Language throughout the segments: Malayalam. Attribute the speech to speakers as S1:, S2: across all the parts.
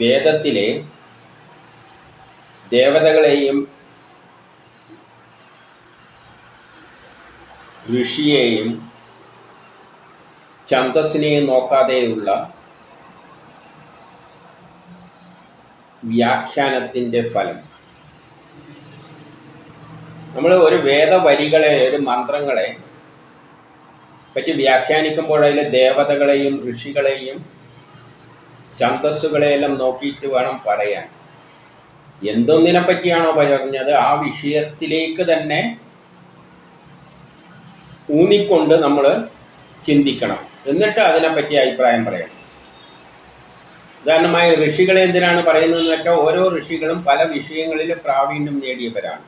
S1: വേദത്തിലെ ദേവതകളെയും ഋഷിയെയും ഛന്തസ്സിനെയും നോക്കാതെയുള്ള വ്യാഖ്യാനത്തിന്റെ ഫലം. നമ്മൾ ഒരു വേദവരികളെ ഒരു മന്ത്രങ്ങളെ പറ്റി വ്യാഖ്യാനിക്കുമ്പോൾ അതിലെ ദേവതകളെയും ഋഷികളെയും ഛന്തസ്സുകളെയെല്ലാം നോക്കിയിട്ട് വേണം പറയാൻ. എന്തൊന്നിനെ പറ്റിയാണോ പറഞ്ഞത്? ആ വിഷയത്തിലേക്ക് തന്നെ ഊന്നിക്കൊണ്ട് നമ്മൾ ചിന്തിക്കണം. എന്നിട്ട് അതിനെപ്പറ്റി അഭിപ്രായം പറയണം ഉദാഹരണമായി ഋഷികളെ എന്തിനാണ് പറയുന്നതെന്ന് വെച്ചാൽ ഓരോ ഋഷികളും പല വിഷയങ്ങളിൽ പ്രാവീണ്യം നേടിയവരാണ്.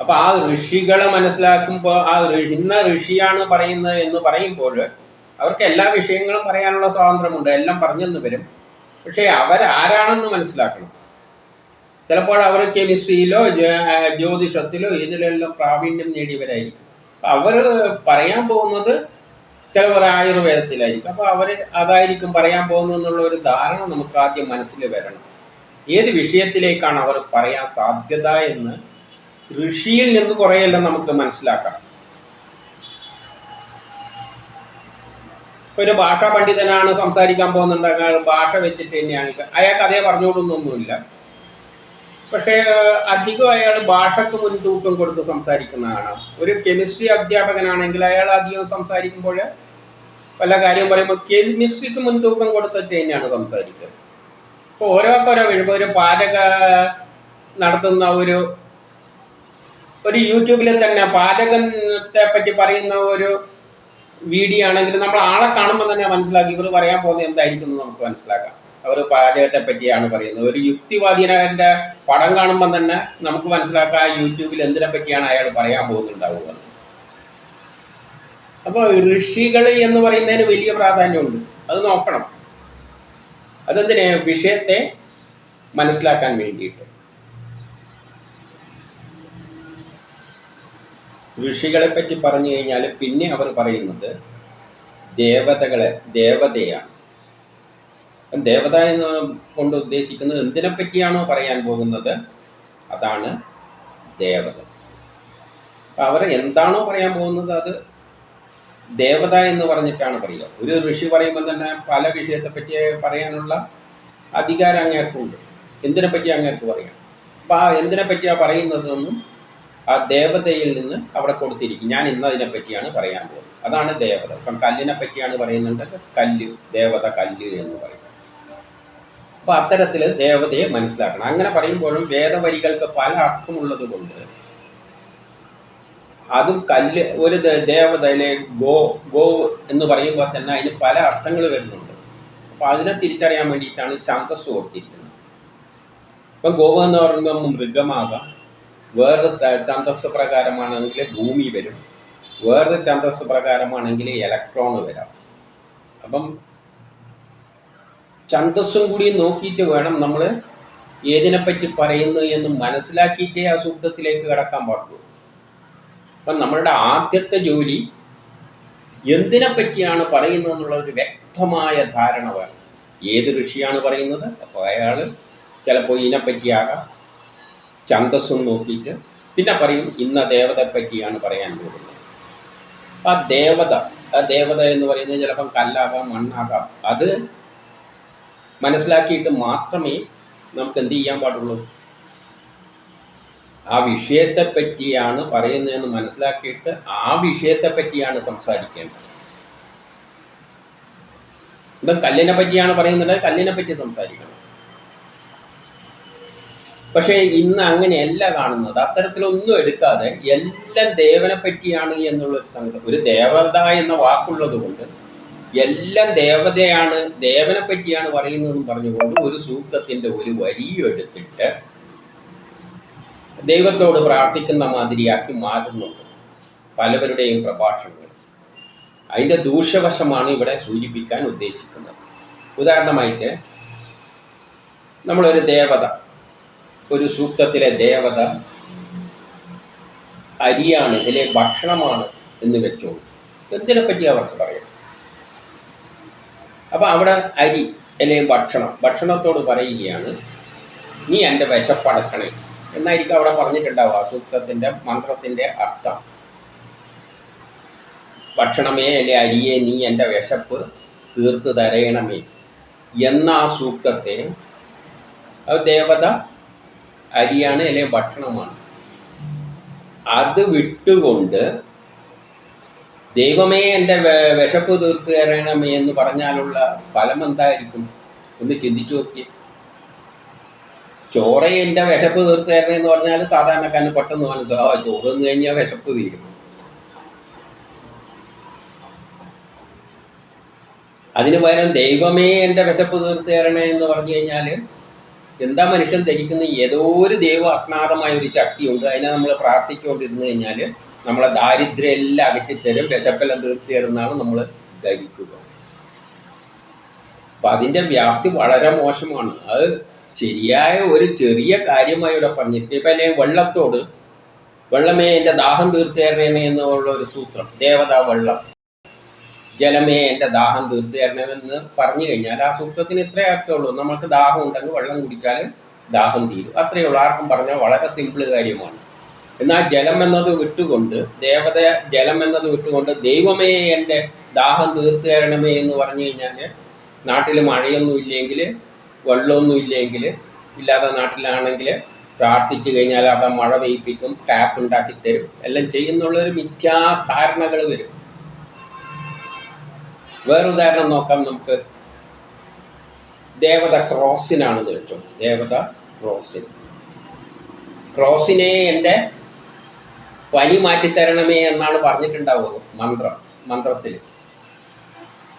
S1: അപ്പൊ ആ ഋഷികളെ മനസ്സിലാക്കുമ്പോൾ ആ ഇന്ന ഋഷിയാണ് പറയുന്നത് എന്ന് പറയുമ്പോൾ അവർക്ക് എല്ലാ വിഷയങ്ങളും പറയാനുള്ള സ്വാതന്ത്ര്യമുണ്ട് എല്ലാം പറഞ്ഞെന്ന് വരും. പക്ഷേ അവരാരാണെന്ന് മനസ്സിലാക്കണം. ചിലപ്പോൾ അവർ കെമിസ്ട്രിയിലോ ജ്യോതിഷത്തിലോ ഇതിലെല്ലാം പ്രാവീണ്യം നേടിയവരായിരിക്കും. അവർ പറയാൻ പോകുന്നത് ചിലവർ ആയുർവേദത്തിലായിരിക്കും. അപ്പോൾ അവർ അതായിരിക്കും പറയാൻ പോകുന്നത് എന്നുള്ള ഒരു ധാരണ നമുക്ക് ആദ്യം മനസ്സിൽ വരണം. ഏത് വിഷയത്തിലേക്കാണ് അവർ പറയാൻ സാധ്യത എന്ന് ഋഷിയിൽ നിന്ന് കുറേയെല്ലാം നമുക്ക് മനസ്സിലാക്കാം. ഒരു ഭാഷാ പണ്ഡിതനാണ് സംസാരിക്കാൻ പോകുന്നുണ്ട്. അയാൾ ഭാഷ വെച്ചിട്ട് തന്നെയാണ്. അയാൾക്ക് അതേ പറഞ്ഞുകൊടുന്നൊന്നുമില്ല പക്ഷേ അധികം അയാൾ ഭാഷക്ക് മുൻതൂക്കം കൊടുത്ത് സംസാരിക്കുന്നതാണ്. ഒരു കെമിസ്ട്രി അധ്യാപകനാണെങ്കിൽ അയാൾ അധികം സംസാരിക്കുമ്പോൾ പല കാര്യം പറയുമ്പോൾ കെമിസ്ട്രിക്ക് മുൻതൂക്കം കൊടുത്തിട്ട് തന്നെയാണ് സംസാരിക്കുക. ഇപ്പോൾ ഓരോക്കോരോ വീഴുമ്പോൾ ഒരു പാചക നടത്തുന്ന ഒരു ഒരു യൂട്യൂബിൽ തന്നെ പാചകത്തെ പറ്റി പറയുന്ന ഒരു വീഡിയോ ആണെങ്കിൽ നമ്മൾ ആളെ കാണുമ്പോൾ തന്നെ മനസ്സിലാക്കി ഇവർ പറയാൻ പോകുന്നത് എന്തായിരിക്കും എന്ന് നമുക്ക് മനസ്സിലാക്കാം. അവർ പാചകത്തെ പറ്റിയാണ് പറയുന്നത്. ഒരു യുക്തിവാദിയുടെ പടം കാണുമ്പോൾ തന്നെ നമുക്ക് മനസ്സിലാക്കാം യൂട്യൂബിൽ എന്തിനെ പറ്റിയാണ് അയാൾ പറയാൻ പോകുന്നുണ്ടാവുക. അപ്പോൾ ഋഷികൾ എന്ന് പറയുന്നതിന് വലിയ പ്രാധാന്യമുണ്ട്. അത് നോക്കണം. അതെന്തിനെ? വിഷയത്തെ മനസ്സിലാക്കാൻ വേണ്ടിയിട്ട്. ഋഷികളെ പറ്റി പറഞ്ഞു കഴിഞ്ഞാൽ പിന്നെ അവർ പറയുന്നത് ദേവതകളെ ദേവതയാണ്. ദേവത എന്ന് കൊണ്ട് ഉദ്ദേശിക്കുന്നത് എന്തിനെ പറ്റിയാണോ പറയാൻ പോകുന്നത്? അതാണ് ദേവത. അവർ എന്താണോ പറയാൻ പോകുന്നത് അത് ദേവത എന്ന് പറഞ്ഞിട്ടാണ് പറയുക. ഒരു ഋഷി പറയുമ്പോൾ തന്നെ പല വിഷയത്തെ വിഷയത്തെപ്പറ്റി പറയാനുള്ള അധികാരം അങ്ങേർക്കുണ്ട്. എന്തിനെ പറ്റി അങ്ങേർക്ക് പറയാം? അപ്പം ആ എന്തിനെ പറ്റിയാണ് പറയുന്നതെന്നും ആ ദേവതയിൽ നിന്ന് അവിടെ കൊടുത്തിരിക്കും. ഞാൻ ഇന്ന് അതിനെ പറ്റിയാണ് പറയാൻ പോകുന്നത്. അതാണ് ദേവത. ഇപ്പം കല്ലിനെ പറ്റിയാണ് പറയുന്നുണ്ട്. കല്ല് ദേവത കല്ല് എന്ന് പറയും അപ്പം അത്തരത്തിൽ ദേവതയെ മനസ്സിലാക്കണം. അങ്ങനെ പറയുമ്പോഴും വേദവരികൾക്ക് പല അർത്ഥമുള്ളത് കൊണ്ട് അതും കല്ല് ഒരു ദേവതയിലെ ഗോ ഗോ എന്ന് പറയുമ്പോൾ തന്നെ അതിന് പല അർത്ഥങ്ങൾ വരുന്നുണ്ട്. അപ്പം അതിനെ തിരിച്ചറിയാൻ വേണ്ടിയിട്ടാണ് ഛന്തസ് ഓർത്തിരിക്കുന്നത് ഇപ്പം ഗോവ എന്ന് പറയുമ്പോൾ മൃഗമാകാം വേറൊരു ത- പ്രകാരമാണെങ്കിൽ ഭൂമി വരും. വേറൊരു ഛന്തസ് പ്രകാരമാണെങ്കിൽ ഇലക്ട്രോൺ വരാം. അപ്പം ഛന്തസ്സും കൂടി നോക്കിയിട്ട് വേണം നമ്മൾ ഏതിനെപ്പറ്റി പറയുന്നു എന്ന് മനസ്സിലാക്കിയിട്ടേ ആ സൂക്തത്തിലേക്ക് കടക്കാൻ പാടുള്ളൂ. അപ്പം നമ്മളുടെ ആദ്യത്തെ ജോലി എന്തിനെപ്പറ്റിയാണ് പറയുന്നത് എന്നുള്ള ഒരു വ്യക്തമായ ധാരണ വേണം. ഏത് ഋഷിയാണ് പറയുന്നത്? അപ്പോൾ അയാൾ ചിലപ്പോൾ ഇതിനെപ്പറ്റിയാകാം ഛന്തസ്സും നോക്കിയിട്ട് പിന്നെ പറയും ഇന്ന ദേവതയെ പറ്റിയാണ് പറയാൻ പോകുന്നത്. ആ ദേവത ആ ദേവത എന്ന് പറയുന്നത് ചിലപ്പം കല്ലാകാം മണ്ണാകാം. അത് മനസ്സിലാക്കിയിട്ട് മാത്രമേ നമുക്ക് എന്ത് ചെയ്യാൻ പാടുള്ളൂ? ആ വിഷയത്തെ പറ്റിയാണ് പറയുന്നതെന്ന് മനസ്സിലാക്കിയിട്ട് ആ വിഷയത്തെ പറ്റിയാണ് സംസാരിക്കേണ്ടത്. ഇപ്പം കല്ലിനെ പറ്റിയാണ് പറയുന്നത് കല്ലിനെ പറ്റി സംസാരിക്കണം. പക്ഷേ ഇന്ന് അങ്ങനെയല്ല കാണുന്നത്. അത്തരത്തിലൊന്നും എടുക്കാതെ എല്ലാം ദേവനെ പറ്റിയാണ് എന്നുള്ളൊരു സംഗതി. ഒരു ദേവത എന്ന വാക്കുള്ളത് കൊണ്ട് എല്ലാം ദേവതയാണ് ദേവനെ പറ്റിയാണ് പറയുന്നതെന്ന് പറഞ്ഞുകൊണ്ട് ഒരു സൂക്തത്തിന്റെ ഒരു വരിയും എടുത്തിട്ട് ദൈവത്തോട് പ്രാർത്ഥിക്കുന്ന മാതിരിയാക്കി മാറുന്നുണ്ട്. പലവരുടെയും പ്രഭാഷണങ്ങൾ. അതിന്റെ ദൂഷ്യവശമാണ് ഇവിടെ സൂചിപ്പിക്കാൻ ഉദ്ദേശിക്കുന്നത്. ഉദാഹരണമായിട്ട് നമ്മളൊരു ദേവത ഒരു സൂക്തത്തിലെ ദേവത അരിയാണ് ഇതിലെ ഭക്ഷണമാണ് എന്ന് വെച്ചോളൂ. എന്തിനെ പറ്റി അവർക്ക് പറയാം? അപ്പോൾ അവിടെ അരി അല്ലെങ്കിൽ ഭക്ഷണം ഭക്ഷണത്തോട് പറയുകയാണ് നീ എന്റെ വിശപ്പടക്കണേ. എന്നായിരിക്കും അവിടെ പറഞ്ഞിട്ടുണ്ടാവുക ആ സൂക്തത്തിന്റെ മന്ത്രത്തിന്റെ അർത്ഥം. ഭക്ഷണമേ അല്ലെ അരിയെ നീ എന്റെ വിശപ്പ് തീർത്ത് തരയണമേ എന്ന ആ സൂക്തത്തെ ദേവത അരിയാണ് അല്ലെങ്കിൽ ഭക്ഷണമാണ്. അത് വിട്ടുകൊണ്ട് ദൈവമേ എന്റെ വിശപ്പ് തീർത്ത് തരണമേ എന്ന് പറഞ്ഞാലുള്ള ഫലം എന്തായിരിക്കും? ഒന്ന് ചിന്തിച്ചു നോക്കി ചോറ എന്റെ വിശപ്പ് തീർത്ത് തരണേ എന്ന് പറഞ്ഞാൽ സാധാരണക്കാരന് പെട്ടെന്ന് മനസ്സിലാവും ചോറ് എന്ന് കഴിഞ്ഞാൽ വിശപ്പ് തീരും. അതിന് പകരം ദൈവമേ എന്റെ വിശപ്പ് തീർത്ത് തരണേ എന്ന് പറഞ്ഞു കഴിഞ്ഞാൽ എന്താ മനുഷ്യൻ ധരിക്കുന്ന ഏതോ ഒരു ദൈവ അജ്ഞാതമായ ഒരു ശക്തിയുണ്ട്. അതിനെ നമ്മൾ പ്രാർത്ഥിച്ചുകൊണ്ടിരുന്നു കഴിഞ്ഞാൽ നമ്മളെ ദാരിദ്ര്യം എല്ലാം അകറ്റിത്തരും വിശപ്പെല്ലാം തീർത്ത് തരുന്നതാണ് നമ്മൾ ധരിക്കുക അപ്പം അതിന്റെ വ്യാപ്തി വളരെ മോശമാണ്. അത് ശരിയായ ഒരു ചെറിയ കാര്യമായി ഇവിടെ പറഞ്ഞിട്ട് ഇപ്പം അല്ലെങ്കിൽ വെള്ളത്തോട് വെള്ളമേ എന്റെ ദാഹം തീർത്ത് എന്നുള്ള ഒരു സൂത്രം. ദേവതാ വെള്ളം. ജലമേ എന്റെ ദാഹം തീർത്ത് തരണമെന്ന് പറഞ്ഞു കഴിഞ്ഞാൽ ആ സൂക്തത്തിന് ഇത്രേ അർത്ഥമുള്ളൂ. നമ്മൾക്ക് ദാഹം ഉണ്ടെങ്കിൽ വെള്ളം കുടിച്ചാൽ ദാഹം തീരും. അത്രയേ ഉള്ളൂ. ആർക്കും പറഞ്ഞാൽ വളരെ സിമ്പിൾ കാര്യമാണ്. എന്നാൽ ജലം എന്നത് വിട്ടുകൊണ്ട് ദേവത ജലം എന്നത് വിട്ടുകൊണ്ട് ദൈവമേ എന്റെ ദാഹം തീർത്ത് തരണമേ എന്ന് പറഞ്ഞു കഴിഞ്ഞാൽ നാട്ടിൽ മഴയൊന്നും ഇല്ലെങ്കിൽ വെള്ളമൊന്നും ഇല്ലെങ്കിൽ ഇല്ലാത്ത നാട്ടിലാണെങ്കിൽ പ്രാർത്ഥിച്ചു കഴിഞ്ഞാൽ അവിടെ മഴ പെയ്യിപ്പിക്കും ടാപ്പ് ഉണ്ടാക്കി തരും. എല്ലാം ചെയ്യുന്നുള്ളൊരു മിഥ്യാധാരണകൾ വരും. വേറെ ഉദാഹരണം നോക്കാം നമുക്ക്. ദേവത ക്രോസിനാണ് വെച്ചോ ദേവത ക്രോസിൻ. ക്രോസിനെ എന്റെ പനി മാറ്റിത്തരണമേ എന്നാണ് പറഞ്ഞിട്ടുണ്ടാവുക മന്ത്രം മന്ത്രത്തിൽ.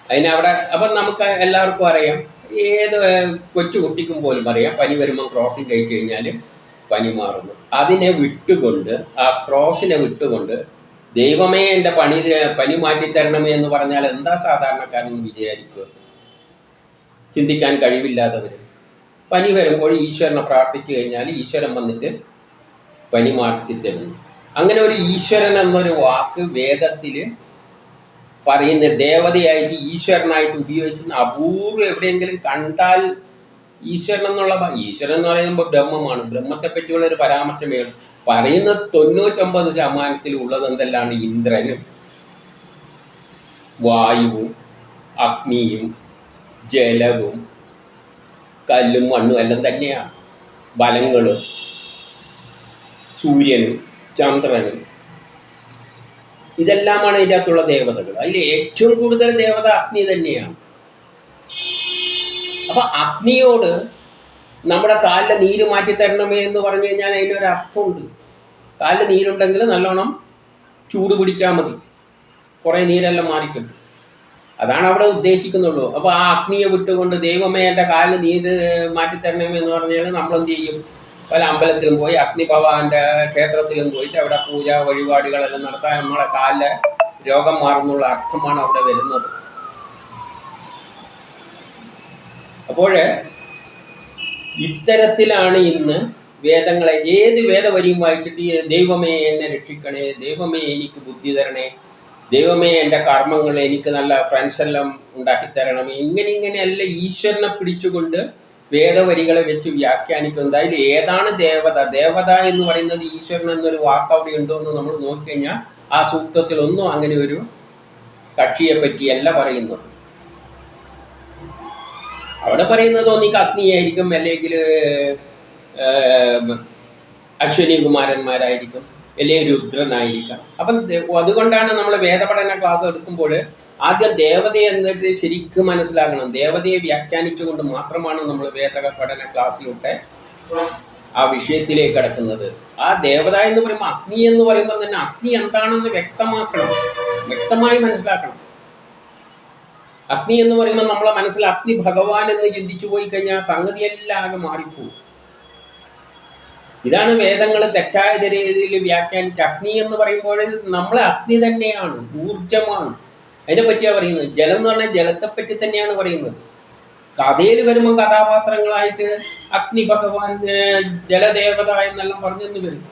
S1: അതിനവിടെ അപ്പം നമുക്ക് എല്ലാവർക്കും അറിയാം ഏത് കൊച്ചു കുട്ടിക്കും പോലും അറിയാം പനി വരുമ്പോൾ ക്രോസിൻ കഴിച്ചു കഴിഞ്ഞാൽ പനി മാറുന്നു. അതിനെ വിട്ടുകൊണ്ട് ആ ക്രോസിനെ വിട്ടുകൊണ്ട് ദൈവമേ എന്റെ പണി പനി മാറ്റിത്തരണമേ എന്ന് പറഞ്ഞാൽ എന്താ സാധാരണക്കാരൻ വിചാരിക്കുക? ചിന്തിക്കാൻ കഴിവില്ലാത്തവർ പനി വരുമ്പോൾ ഈശ്വരനെ പ്രാർത്ഥിച്ചു കഴിഞ്ഞാൽ ഈശ്വരൻ വന്നിട്ട് പനി മാറ്റിത്തരുന്നു അങ്ങനെ ഒരു ഈശ്വരൻ എന്നൊരു വാക്ക് വേദത്തിൽ പറയുന്ന. ദേവതയായിട്ട് ഈശ്വരനായിട്ട് ഉപയോഗിക്കുന്ന അപൂർവം എവിടെയെങ്കിലും കണ്ടാൽ ഈശ്വരൻ എന്നുള്ള ഈശ്വരൻ എന്ന് പറയുമ്പോൾ ബ്രഹ്മമാണ്. ബ്രഹ്മത്തെ പറ്റിയുള്ള ഒരു പരാമർശമേ. പറയുന്ന തൊണ്ണൂറ്റൊമ്പത് ശതമാനത്തിൽ ഉള്ളത് എന്തെല്ലാണ് ഇന്ദ്രനും വായുവും അഗ്നിയും ജലവും കല്ലും മണ്ണും എല്ലാം തന്നെയാണ്. ബലങ്ങളും സൂര്യനും ചന്ദ്രനും. ഇതെല്ലാമാണ് ഇതിന്റെ അകത്തുള്ള ദേവതകൾ. അതിൽ ഏറ്റവും കൂടുതൽ ദേവത അഗ്നി തന്നെയാണ്. അപ്പൊ അഗ്നിയോട് നമ്മുടെ കാലിലെ നീര് മാറ്റി തരണമേ എന്ന് പറഞ്ഞു കഴിഞ്ഞാൽ അതിനൊരു അർത്ഥമുണ്ട്. കാലിൽ നീരുണ്ടെങ്കിൽ നല്ലോണം ചൂട് പിടിച്ചാൽ മതി. കുറേ നീരെല്ലാം മാറിക്കും അതാണ് അവിടെ ഉദ്ദേശിക്കുന്നുള്ളൂ. അപ്പോൾ ആ അഗ്നിയെ വിട്ടുകൊണ്ട് ദൈവമേ എന്റെ കാലിൽ നീര് മാറ്റി തരണമേ എന്ന് പറഞ്ഞാൽ നമ്മൾ എന്ത് ചെയ്യും പല അമ്പലത്തിലും പോയി അഗ്നി ഭവാന്റെ ക്ഷേത്രത്തിലും പോയിട്ട് അവിടെ പൂജ വഴിപാടുകളെല്ലാം നടത്താൻ നമ്മളെ കാലിലെ രോഗം മാറുന്നുള്ള അർത്ഥമാണ് അവിടെ വരുന്നത്. അപ്പോൾ ഇത്തരത്തിലാണ് ഇന്ന് വേദങ്ങളെ ഏത് വേദവരിയും വായിച്ചിട്ട് ദൈവമേ എന്നെ രക്ഷിക്കണേ ദൈവമേ എനിക്ക് ബുദ്ധി തരണേ ദൈവമേ എന്റെ കർമ്മങ്ങൾ എനിക്ക് നല്ല ഫ്രണ്ട്സ് എല്ലാം ഉണ്ടാക്കി തരണം ഇങ്ങനെ ഇങ്ങനെയല്ല ഈശ്വരനെ പിടിച്ചുകൊണ്ട് വേദവരികളെ വെച്ച് വ്യാഖ്യാനിക്കുന്നത്. അതിൽ ഏതാണ് ദേവത? ദേവത എന്ന് പറയുന്നത് ഈശ്വരൻ എന്നൊരു വാക്ക് അവിടെ ഉണ്ടോ എന്ന് നമ്മൾ നോക്കിക്കഴിഞ്ഞാൽ ആ സൂക്തത്തിലൊന്നും അങ്ങനെ ഒരു കക്ഷിയെ പറ്റിയല്ല പറയുന്നത്. അവിടെ പറയുന്നത് ഒന്നിക്ക് അഗ്നിയായിരിക്കും അല്ലെങ്കിൽ അശ്വനി കുമാരന്മാരായിരിക്കും അല്ലെങ്കിൽ രുദ്രനായിരിക്കാം. അപ്പം അതുകൊണ്ടാണ് നമ്മൾ വേദപഠന ക്ലാസ് എടുക്കുമ്പോൾ ആദ്യം ദേവതയെ എന്നിട്ട് ശരിക്കും മനസ്സിലാക്കണം. ദേവതയെ വ്യാഖ്യാനിച്ചുകൊണ്ട് മാത്രമാണ് നമ്മൾ വേദ പഠന ക്ലാസ്സിലൂടെ ആ വിഷയത്തിലേക്ക് കടക്കുന്നത്. ആ ദേവത എന്ന് പറയുമ്പോൾ അഗ്നി എന്ന് പറയുമ്പോൾ തന്നെ അഗ്നി എന്താണെന്ന് വ്യക്തമാക്കണം. വ്യക്തമായി മനസ്സിലാക്കണം. അഗ്നി എന്ന് പറയുമ്പോൾ നമ്മളെ മനസ്സിൽ അഗ്നി ഭഗവാൻ എന്ന് ചിന്തിച്ചു പോയി കഴിഞ്ഞാൽ സംഗതിയെല്ലാം ആകെ മാറിപ്പോകും ഇതാണ് വേദങ്ങൾ തെറ്റായ രീതിയിൽ വ്യാഖ്യാനിച്ച. അഗ്നി എന്ന് പറയുമ്പോൾ നമ്മളെ അഗ്നി തന്നെയാണ് ഊർജമാണ് അതിനെ പറ്റിയാണ് പറയുന്നത്. ജലം എന്ന് പറഞ്ഞാൽ ജലത്തെ പറ്റി തന്നെയാണ് പറയുന്നത്. കഥയിൽ വരുമ്പോൾ കഥാപാത്രങ്ങളായിട്ട് അഗ്നി ഭഗവാൻ ജലദേവത എന്നെല്ലാം പറഞ്ഞെന്ന് വരും.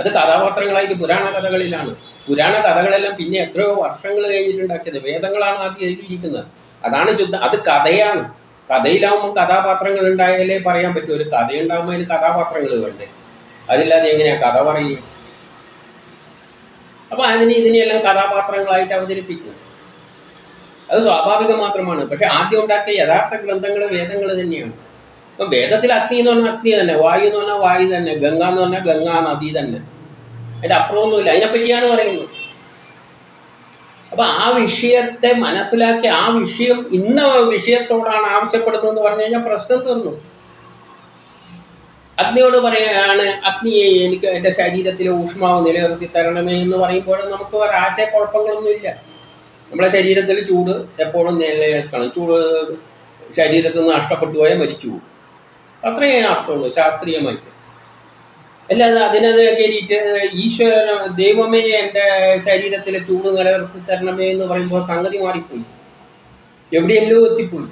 S1: അത് കഥാപാത്രങ്ങളായിട്ട് പുരാണ കഥകളിലാണ് പുരാണ കഥകളെല്ലാം പിന്നെ എത്രയോ വർഷങ്ങൾ കഴിഞ്ഞിട്ടുണ്ടാക്കിയത്. വേദങ്ങളാണ് ആദ്യം എഴുതിയിരിക്കുന്നത്. അതാണ് ശുദ്ധ അത് കഥയാണ്. കഥയിലാവുമ്പോൾ കഥാപാത്രങ്ങൾ ഉണ്ടായാലേ പറയാൻ പറ്റൂ. ഒരു കഥയുണ്ടാകുമ്പോൾ അതിന് കഥാപാത്രങ്ങൾ വേണ്ടേ? അതില്ലാതെ എങ്ങനെയാ കഥ പറയും? അപ്പൊ അതിന് ഇതിനെയെല്ലാം കഥാപാത്രങ്ങളായിട്ട് അവതരിപ്പിക്കും. അത് സ്വാഭാവികം മാത്രമാണ്. പക്ഷെ ആദ്യം ഉണ്ടാക്കിയ യഥാർത്ഥ ഗ്രന്ഥങ്ങൾ വേദങ്ങൾ തന്നെയാണ്. അപ്പം വേദത്തിൽ അഗ്നി എന്ന് പറഞ്ഞാൽ അഗ്നി തന്നെ വായു എന്ന് പറഞ്ഞാൽ വായു തന്നെ ഗംഗ എന്ന് പറഞ്ഞാൽ ഗംഗാ നദി തന്നെ. അതിന്റെ അപ്പുറമൊന്നുമില്ല. അതിനെപ്പറ്റിയാണ് പറയുന്നത്. അപ്പൊ ആ വിഷയത്തെ മനസ്സിലാക്കി ആ വിഷയം ഇന്ന വിഷയത്തോടാണ് ആവശ്യപ്പെടുന്നതെന്ന് പറഞ്ഞു കഴിഞ്ഞാൽ പ്രശ്നം തീർന്നു. അഗ്നിയോട് പറയുകയാണ് അഗ്നിയെ എനിക്ക് എന്റെ ശരീരത്തിലെ ഊഷ്മാവ് നിലനിർത്തി തരണമേ എന്ന് പറയുമ്പോൾ നമുക്ക് ഒരു ആശയക്കുഴപ്പങ്ങളൊന്നുമില്ല നമ്മുടെ ശരീരത്തിൽ ചൂട് എപ്പോഴും നിലനിൽക്കണം. ചൂട് ശരീരത്തിൽ നിന്ന് നഷ്ടപ്പെട്ടു പോയാൽ മരിച്ചു പോകും. അത്രയേ അർത്ഥമുള്ളൂ. ശാസ്ത്രീയമായിട്ട്. അല്ലാതെ അതിനത് കയറിയിട്ട് ഈശ്വരൻ ദൈവമേ എന്റെ ശരീരത്തിലെ ചൂട് നിലനിർത്തി തരണമേ എന്ന് പറയുമ്പോൾ സംഗതി മാറിപ്പോയി. എവിടെയെല്ലോ എത്തിപ്പോയി.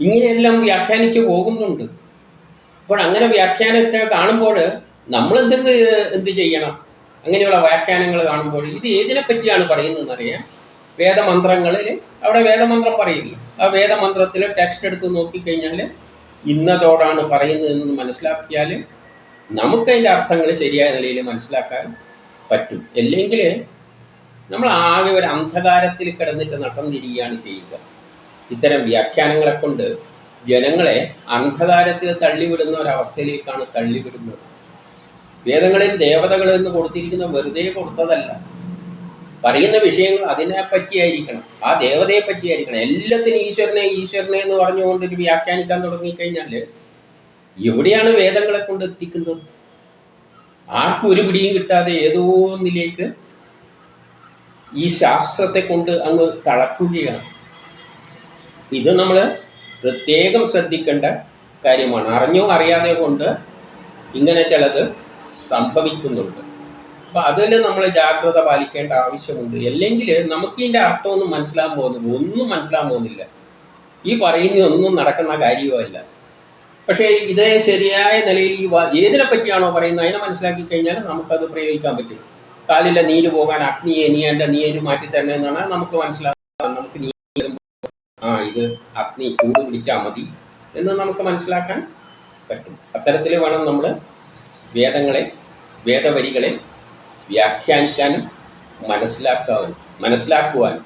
S1: ഇങ്ങനെയെല്ലാം വ്യാഖ്യാനിച്ച് പോകുന്നുണ്ട്. അപ്പോൾ അങ്ങനെ വ്യാഖ്യാനത്തെ കാണുമ്പോൾ നമ്മൾ എന്തെങ്കിലും എന്ത് ചെയ്യണം? അങ്ങനെയുള്ള വ്യാഖ്യാനങ്ങൾ കാണുമ്പോൾ ഇത് ഏതിനെ പറ്റിയാണ് പറയുന്നതെന്ന് അറിയാം വേദമന്ത്രങ്ങളിൽ അവിടെ വേദമന്ത്രം പറയില്ല ആ വേദമന്ത്രത്തിൽ ടെക്സ്റ്റ് എടുത്ത് നോക്കിക്കഴിഞ്ഞാൽ ഇന്നതോടാണ് പറയുന്നതെന്ന് മനസ്സിലാക്കിയാൽ നമുക്കതിന്റെ അർത്ഥങ്ങൾ ശരിയായ നിലയിൽ മനസ്സിലാക്കാൻ പറ്റും. അല്ലെങ്കിൽ നമ്മൾ ആകെ ഒരു അന്ധകാരത്തിൽ കിടന്നിട്ട് നട്ടം തിരിയുകയാണ് ചെയ്യുക. ഇത്തരം വ്യാഖ്യാനങ്ങളെ കൊണ്ട് ജനങ്ങളെ അന്ധകാരത്തിൽ തള്ളിവിടുന്ന ഒരവസ്ഥയിലേക്കാണ് തള്ളിവിടുന്നത്. വേദങ്ങളിൽ ദേവതകൾ എന്ന് കൊടുത്തിരിക്കുന്ന വെറുതെ കൊടുത്തതല്ല. പറയുന്ന വിഷയങ്ങൾ അതിനെ പറ്റിയായിരിക്കണം ആ ദേവതയെ പറ്റിയായിരിക്കണം എല്ലാത്തിനും ഈശ്വരനെ ഈശ്വരനെ എന്ന് പറഞ്ഞുകൊണ്ട് വ്യാഖ്യാനിക്കാൻ തുടങ്ങിക്കഴിഞ്ഞാൽ എവിടെയാണ് വേദങ്ങളെ കൊണ്ട് എത്തിക്കുന്നത്? ആർക്കും ഒരു പിടിയും കിട്ടാതെ ഏതോ ഒന്നിലേക്ക് ഈ ശാസ്ത്രത്തെ കൊണ്ട് അങ്ങ് തളക്കുകയാണ്. ഇത് നമ്മൾ പ്രത്യേകം ശ്രദ്ധിക്കേണ്ട കാര്യമാണ്. അറിഞ്ഞോ അറിയാതെ കൊണ്ട് ഇങ്ങനെ ചിലത് സംഭവിക്കുന്നുണ്ട്. അപ്പം അതിൽ നമ്മൾ ജാഗ്രത പാലിക്കേണ്ട ആവശ്യമുണ്ട്. അല്ലെങ്കിൽ നമുക്ക് ഇതിന്റെ അർത്ഥമൊന്നും മനസ്സിലാകാൻ പോകുന്നില്ല. ഒന്നും മനസ്സിലാകാൻ പോകുന്നില്ല. ഈ പറയുന്ന ഒന്നും നടക്കുന്ന കാര്യവുമല്ല. പക്ഷേ ഇത് ശരിയായ നിലയിൽ ഈ ഏതിനെ പറ്റിയാണോ പറയുന്നത്? അതിനെ മനസ്സിലാക്കി കഴിഞ്ഞാൽ നമുക്കത് പ്രയോഗിക്കാൻ പറ്റും. കാലിലെ നീര് പോകാൻ അഗ്നിയെ നീ എന്റെ നീര് മാറ്റി തരണേ എന്നാണ് നമുക്ക് മനസ്സിലാക്കാൻ നമുക്ക് നീര് ആ ഇത് അഗ്നി ചൂട് പിടിച്ചാൽ മതി എന്ന് നമുക്ക് മനസ്സിലാക്കാൻ പറ്റും. അത്തരത്തിൽ വേണം നമ്മൾ വേദങ്ങളെ വേദവരികളെ വ്യാഖ്യാനിക്കാനും മനസ്സിലാക്കാനും മനസ്സിലാക്കുവാനും.